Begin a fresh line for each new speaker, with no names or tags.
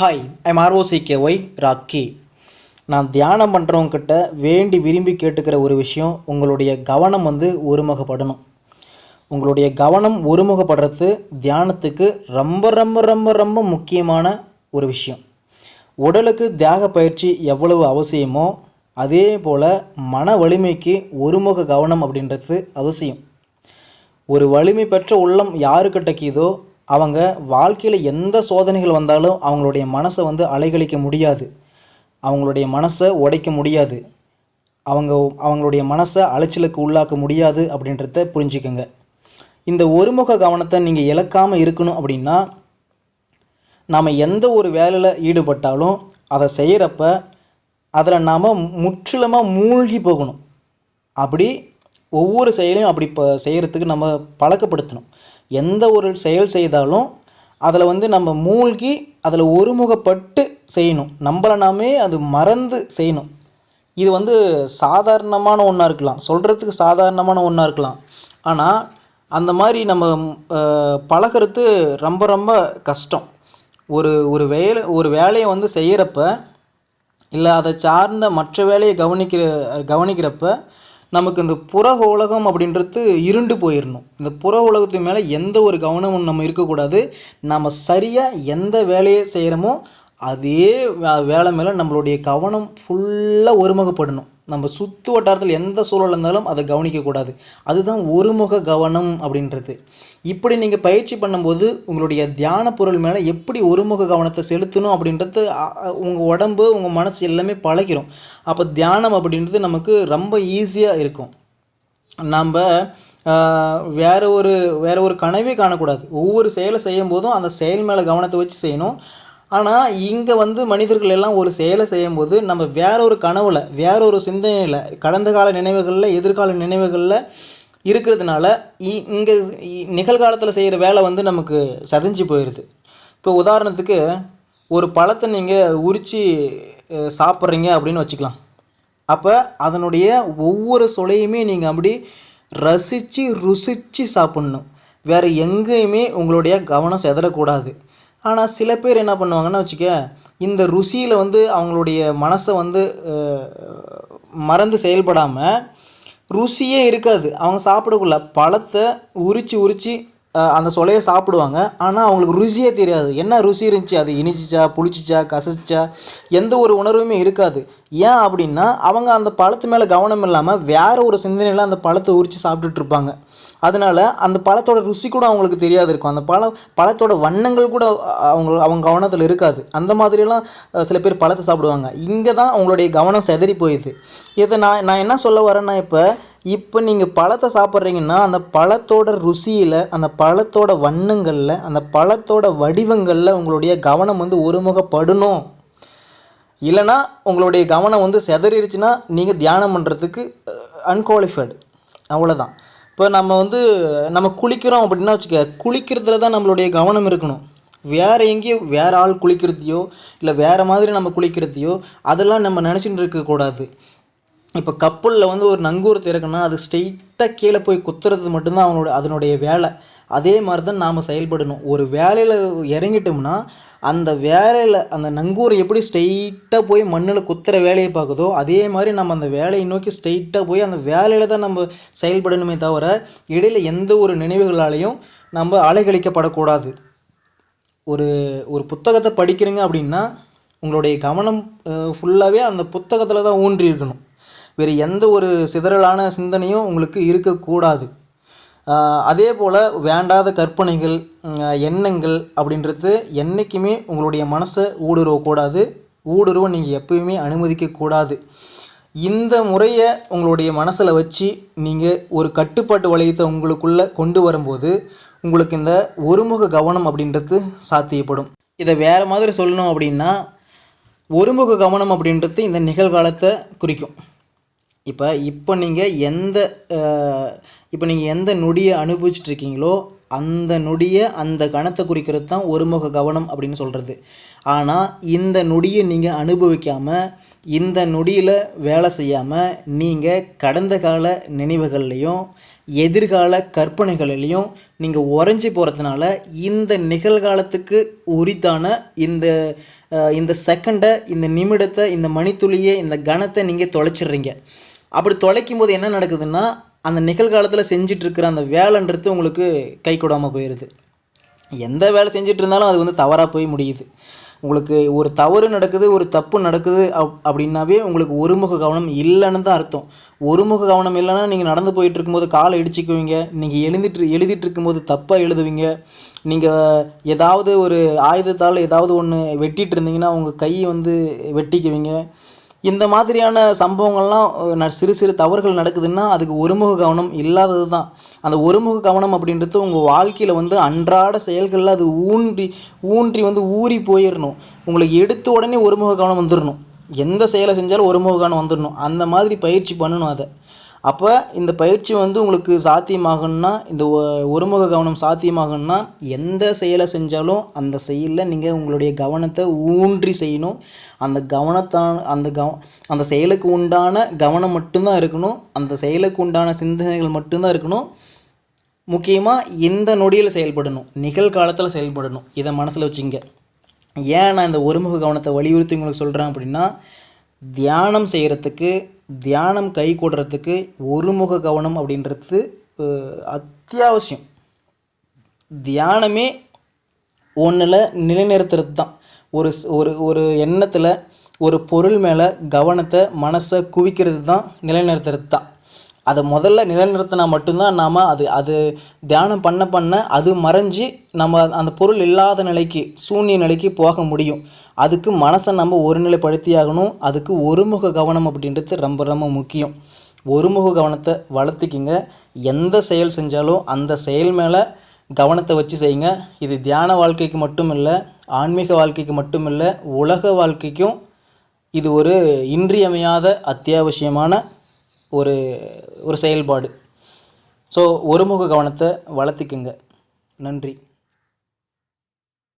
Hi I'm R O C K Y Rocky நான் தியானம் பண்ணுறவங்கிட்ட வேண்டி விரும்பி கேட்டுக்கிற ஒரு விஷயம் உங்களுடைய கவனம் வந்து ஒருமுகப்படணும். உங்களுடைய கவனம் ஒருமுகப்படுறது தியானத்துக்கு ரொம்ப ரொம்ப ரொம்ப ரொம்ப முக்கியமான ஒரு விஷயம். உடலுக்கு தியாக பயிற்சி எவ்வளவு அவசியமோ அதே போல் மன வலிமைக்கு ஒருமுக கவனம் அப்படின்றது அவசியம். ஒரு வலிமை பெற்ற உள்ளம் யாருக்கிட்ட கீதோ அவங்க வாழ்க்கையில் எந்த சோதனைகள் வந்தாலும் அவங்களுடைய மனசை வந்து அலைகழிக்க முடியாது. அவங்களுடைய மனசை உடைக்க முடியாது. அவங்க அவங்களுடைய மனசை அலைச்சலுக்கு உள்ளாக்க முடியாது அப்படின்றத புரிஞ்சுக்கோங்க. இந்த ஒருமுக கவனத்தை நீங்கள் இழக்காமல் இருக்கணும் அப்படின்னா நாம் எந்த ஒரு வேலையில் ஈடுபட்டாலும் அதை செய்கிறப்ப அதில் நாம் முற்றிலுமாக மூழ்கி போகணும். அப்படி ஒவ்வொரு செயலையும் அப்படி இப்போ செய்கிறதுக்கு நம்ம பழக்கப்படுத்தணும். எந்த ஒரு செயல் செய்தாலும் அதில் வந்து நம்ம மூழ்கி அதில் ஒருமுகப்பட்டு செய்யணும். நம்மளை நாமே அது மறந்து செய்யணும். இது வந்து சாதாரணமான ஒன்றா இருக்கலாம். சொல்கிறதுக்கு சாதாரணமான ஒன்றா இருக்கலாம். ஆனால் அந்த மாதிரி நம்ம பழகிறது பழகுறது ரொம்ப ரொம்ப கஷ்டம். ஒரு ஒரு வேலை ஒரு வேலையை வந்து செய்கிறப்ப இல்லை அதை சார்ந்த மற்ற வேலையை கவனிக்கிற கவனிக்கிறப்ப நமக்கு இந்த புற உலகம் அப்படின்றது இருண்டு போயிடணும் இந்த புற உலகத்து மேலே எந்த ஒரு கவனமும் நம்ம இருக்கக்கூடாது. நம்ம சரியாக எந்த வேலையை செய்கிறோமோ அதே வே- வேலை மேலே நம்மளுடைய கவனம் ஃபுல்லாக ஒருமுகப்படணும். நம்ம சுற்று வட்டாரத்தில் எந்த சூழல் இருந்தாலும் அதை கவனிக்கக்கூடாது. அதுதான் ஒருமுக கவனம் அப்படின்றது. இப்படி நீங்கள் பயிற்சி பண்ணும்போது உங்களுடைய தியான பொருள் மேலே எப்படி ஒருமுக கவனத்தை செலுத்தணும் அப்படின்றது உங்கள் உடம்பு உங்கள் மனசு எல்லாமே பழகிரும். அப்போ தியானம் அப்படின்றது நமக்கு ரொம்ப ஈஸியாக இருக்கும். நம்ம வேறு வேற ஒரு வேற ஒரு கனவே காணக்கூடாது. ஒவ்வொரு செயலை செய்யும் போதும் அந்த செயல் மேலே கவனத்தை வச்சு செய்யணும். ஆனால் இங்கே வந்து மனிதர்கள் எல்லாம் ஒரு செயலை செய்யும்போது நம்ம வேற ஒரு கனவுல வேற ஒரு சிந்தனையில் கடந்த கால நினைவுகளில் எதிர்கால நினைவுகளில் இருக்கிறதுனால இங்கே நிகழ்காலத்தில் செய்கிற வேலை வந்து நமக்கு சதஞ்சு போயிடுது இப்போ உதாரணத்துக்கு ஒரு பழத்தை நீங்கள் உரித்து சாப்பிட்றீங்க அப்படின்னு வச்சுக்கலாம். அப்போ அதனுடைய ஒவ்வொரு சொலையுமே நீங்கள் அப்படி ரசித்து ருசித்து சாப்பிட்ணும். வேறு எங்கேயுமே உங்களுடைய கவனம் செதறக்கூடாது. ஆனால் சில பேர் என்ன பண்ணுவாங்கன்னா வச்சுக்க இந்த ருசியில் வந்து அவங்களுடைய மனசை வந்து மறந்து செயல்படாமல் ருசியே இருக்காது. அவங்க சாப்பிடக்குள்ள பழத்தை உரித்து உரித்து அந்த சொலையை சாப்பிடுவாங்க. ஆனால் அவங்களுக்கு ருசியே தெரியாது. என்ன ருசி இருந்துச்சு? அது இனிச்சிச்சா புளிச்சிச்சா கசச்சிச்சா? எந்த ஒரு உணர்வுமே இருக்காது. ஏன் அப்படின்னா அவங்க அந்த பழத்து மேலே கவனம் இல்லாமல் வேறு ஒரு சிந்தனையில் அந்த பழத்தை உரித்து சாப்பிட்டுட்ருப்பாங்க இருப்பாங்க. அதனால அந்த பழத்தோட ருசி கூட அவங்களுக்கு தெரியாது இருக்கும். அந்த பழம் பழத்தோட வண்ணங்கள் கூட அவங்க அவங்க கவனத்தில் இருக்காது. அந்த மாதிரிலாம் சில பேர் பழத்தை சாப்பிடுவாங்க. இங்கே தான் அவங்களுடைய கவனம் செதறி போயிடுது. இதை நான் நான் என்ன சொல்ல வரேன்னா இப்போ இப்போ நீங்கள் பழத்தை சாப்பிட்றீங்கன்னா அந்த பழத்தோட ருசியில் அந்த பழத்தோட வண்ணங்களில் அந்த பழத்தோட வடிவங்களில் உங்களுடைய கவனம் வந்து ஒருமுகப்படணும். இல்லைன்னா உங்களுடைய கவனம் வந்து செதறிடுச்சுன்னா நீங்கள் தியானம் பண்ணுறதுக்கு அன்குவாலிஃபைடு அவ்வளோதான் இப்போ நம்ம வந்து நம்ம குளிக்கிறோம் அப்படின்னா வச்சுக்க குளிக்கிறதுல தான் நம்மளுடைய கவனம் இருக்கணும். வேறு எங்கேயோ வேறு ஆள் குளிக்கிறதையோ இல்லை வேறு மாதிரி நம்ம குளிக்கிறதையோ அதெல்லாம் நம்ம நினச்சிட்டு இருக்கக்கூடாது. இப்போ கப்பலில் வந்து ஒரு நங்கூர் திறக்குன்னா அது ஸ்ட்ரெயிட்டாக கீழே போய் குத்துறது மட்டும்தான் அவனோட அதனுடைய வேலை. அதே மாதிரி தான் நாம் செயல்படணும். ஒரு வேலையில் இறங்கிட்டோம்னா அந்த வேலையில் அந்த நங்கூர் எப்படி ஸ்ட்ரெயிட்டாக போய் மண்ணில் குத்துற வேலையை பார்க்குதோ அதே மாதிரி நம்ம அந்த வேலையை நோக்கி ஸ்ட்ரெயிட்டாக போய் அந்த வேலையில் தான் நம்ம செயல்படணுமே தவிர இடையில் எந்த ஒரு நினைவுகளாலையும் நம்ம அலைகழிக்கப்படக்கூடாது. ஒரு ஒரு புத்தகத்தை படிக்கிறீங்க அப்படின்னா உங்களுடைய கவனம் ஃபுல்லாகவே அந்த புத்தகத்தில் தான் ஊன்றி இருக்கணும். வேறு எந்த ஒரு சிதறலான சிந்தனையும் உங்களுக்கு இருக்கக்கூடாது. அதே போல் வேண்டாத கற்பனைகள் எண்ணங்கள் அப்படின்றது என்றைக்குமே உங்களுடைய மனசை ஊடுருவக்கூடாது. ஊடுருவ நீங்கள் எப்பயுமே அனுமதிக்கக்கூடாது. இந்த முறையை உங்களுடைய மனசில் வச்சு நீங்கள் ஒரு கட்டுப்பாட்டு வளையத்தை உங்களுக்குள்ளே கொண்டு வரும்போது உங்களுக்கு இந்த ஒருமுக கவனம் அப்படின்றது சாத்தியப்படும். இதை வேறு மாதிரி சொல்லணும் அப்படின்னா ஒருமுக கவனம் அப்படின்றது இந்த நிகழ்காலத்தை குறிக்கும். இப்போ இப்போ நீங்கள் எந்த இப்போ நீங்கள் எந்த நொடியை அனுபவிச்சுட்டு இருக்கீங்களோ அந்த நொடியை அந்த கணத்தை குறிக்கிறது தான் ஒருமுக கவனம் அப்படின்னு சொல்கிறது ஆனால் இந்த நொடியை நீங்கள் அனுபவிக்காமல் இந்த நொடியில் வேலை செய்யாமல் நீங்கள் கடந்த கால நினைவுகள்லையும் எதிர்கால கற்பனைகளிலையும் நீங்கள் உறைஞ்சி போகிறதுனால இந்த நிகழ்காலத்துக்கு உரித்தான இந்த இந்த செகண்டை இந்த நிமிடத்தை இந்த மணித்துளியை இந்த கணத்தை நீங்கள் தொலைச்சிடுறீங்க. அப்படி தொலைக்கும் போது என்ன நடக்குதுன்னா அந்த நிகழ்காலத்தில் செஞ்சிட்ருக்கிற அந்த வேலைன்றது உங்களுக்கு கை கொடாமல் போயிடுது எந்த வேலை செஞ்சுட்டு இருந்தாலும் அது வந்து தவறாக போய் முடியுது. உங்களுக்கு ஒரு தவறு நடக்குது ஒரு தப்பு நடக்குது அப் அப்படின்னாவே உங்களுக்கு ஒருமுக கவனம் இல்லைன்னு தான் அர்த்தம். ஒருமுக கவனம் இல்லைன்னா நீங்கள் நடந்து போயிட்டு இருக்கும்போது காலை இடிச்சிக்குவீங்க நீங்கள் எழுதிட்டு எழுதிட்டு இருக்கும்போது தப்பாக எழுதுவீங்க நீங்கள் ஏதாவது ஒரு ஆயுதத்தால் ஏதாவது ஒன்று வெட்டிட்டு இருந்தீங்கன்னா உங்கள் கையை வந்து வெட்டிக்குவீங்க இந்த மாதிரியான சம்பவங்கள்லாம் ந- சிறு சிறு தவறுகள் நடக்குதுன்னா அதுக்கு ஒருமுக கவனம் இல்லாதது தான் அந்த ஒருமுக கவனம் அப்படின்றது உங்கள் வாழ்க்கையில் வந்து அன்றாட செயல்களில் அது ஊன்றி ஊன்றி வந்து ஊறி போயிடணும் உங்களுக்கு எடுத்த உடனே ஒருமுக கவனம் வந்துடணும் எந்த செயலை செஞ்சாலும் ஒருமுக கவனம் வந்துடணும் அந்த மாதிரி பயிற்சி பண்ணணும் அதை. அப்போ இந்த பயிற்சி வந்து உங்களுக்கு சாத்தியமாகணும்னா இந்த ஒருமுக கவனம் சாத்தியமாகணும்னா எந்த செயலை செஞ்சாலும் அந்த செயலில் நீங்கள் உங்களுடைய கவனத்தை ஊன்றி செய்யணும். அந்த கவனத்தான் அந்த கவ அந்த செயலுக்கு உண்டான கவனம் மட்டும்தான் இருக்கணும். அந்த செயலுக்கு உண்டான சிந்தனைகள் மட்டும்தான் இருக்கணும். முக்கியமாக இந்த நொடியில் செயல்படணும். நிகழ்காலத்தில் செயல்படணும். இதை மனசில் வச்சுங்க. ஏன் நான் இந்த ஒருமுக கவனத்தை வலியுறுத்தி உங்களுக்கு சொல்கிறேன் அப்படின்னா தியானம் செய்கிறதுக்கு தியானம் கை கூடுறதுக்கு ஒருமுக கவனம் அப்படின்றது அத்தியாவசியம். தியானமே ஒன்றில் நிலைநிறுத்துறது தான் ஒரு ஒரு ஒரு எண்ணத்தில் ஒரு பொருள் மேலே கவனத்தை மனசை குவிக்கிறது தான் நிலைநிறுத்துறது தான் அதை முதல்ல நிலைநிறுத்தினா மட்டும்தான் நாம் அது அது தியானம் பண்ண பண்ண அது மறைஞ்சு நம்ம அந்த பொருள் இல்லாத நிலைக்கு சூன்ய நிலைக்கு போக முடியும். அதுக்கு மனசை நம்ம ஒருநிலைப்படுத்தி ஆகணும் அதுக்கு ஒருமுக கவனம் அப்படின்றது ரொம்ப ரொம்ப முக்கியம். ஒருமுக கவனத்தை வளர்த்துக்கிங்க. எந்த செயல் செஞ்சாலும் அந்த செயல் மேலே கவனத்தை வச்சு செய்யுங்க. இது தியான வாழ்க்கைக்கு மட்டும் இல்லை ஆன்மீக வாழ்க்கைக்கு மட்டும் இல்லை உலக வாழ்க்கைக்கும் இது ஒரு இன்றியமையாத அத்தியாவசியமான ஒரு ஒரு செயல்பாடு. ஸோ ஒருமுக கவனத்தை வளர்த்திக்குங்க. நன்றி.